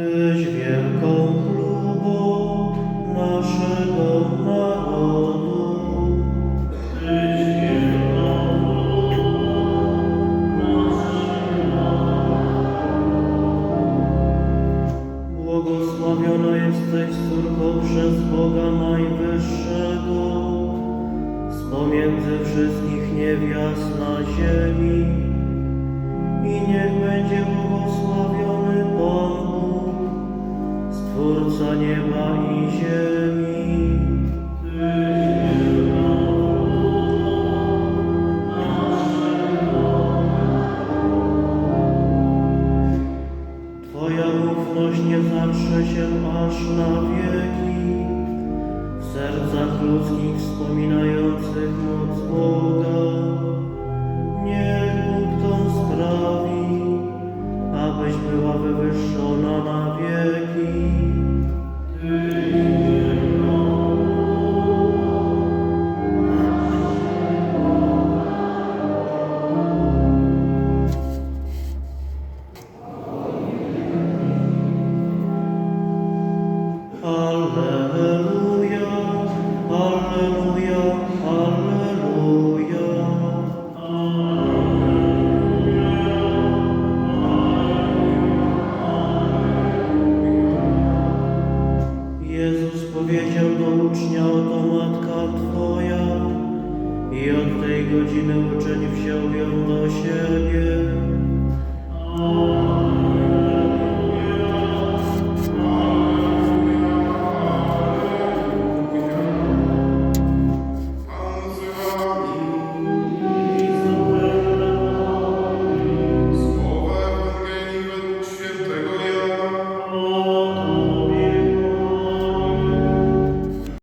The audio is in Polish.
Tyś wielką chlubą naszego narodu. Tyś wielką naszego narodu. Błogosławiona jesteś córką przez Boga Najwyższego, z pomiędzy wszystkich niewiast na ziemi. Stwórca nieba i ziemi. Twoja ufność nie zatrze się aż na wieki. W sercach ludzkich wspominających moc Boga. Niech Bóg to sprawi, abyś była wywyższona na wieki. Hallelujah! Hallelujah! Powiedział do ucznia, oto matka Twoja i od tej godziny uczeń wziął ją do siebie.